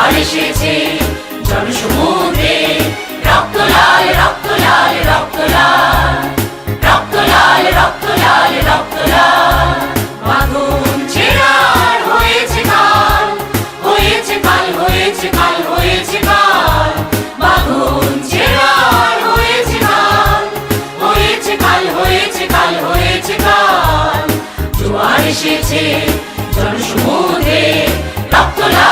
এসেছে জনসমুদ্রে রক্ত লাল রক্ত লাল রক্ত লাল রক্ত লাল রক্ত লাল রক্ত লাল। বাঁধন ছেড়ার হয়েছে কাল হয়েছে কাল হয়েছে কাল হয়েছে কাল। বাঁধন ছেড়ার হয়েছে কাল হয়েছে কাল হয়েছে কাল হয়েছে কাল। জোয়ার এসেছে জনসমুদ্রে রক্ত লাল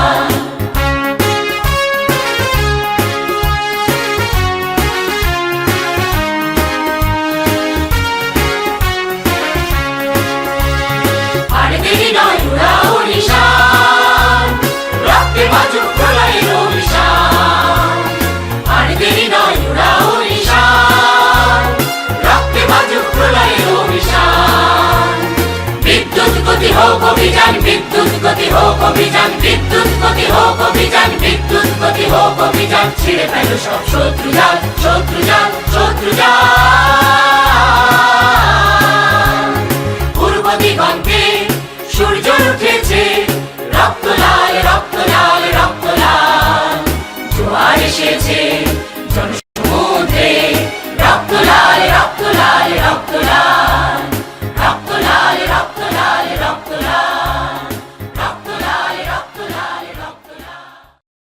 গতি হোক অভিযান, বিদ্যুৎ গতি হোক অভিযান, বিদ্যুৎ গতি হোক অভিযান, বিদ্যুৎ গতি হোক অভিযান, ছিঁড়ে ফেলো সব শত্রু জাল শত্রু জাল শত্রু জাল। পূর্ব দিগন্তে সূর্য উঠেছে, রক্ত লাল রক্ত লাল, রক্ত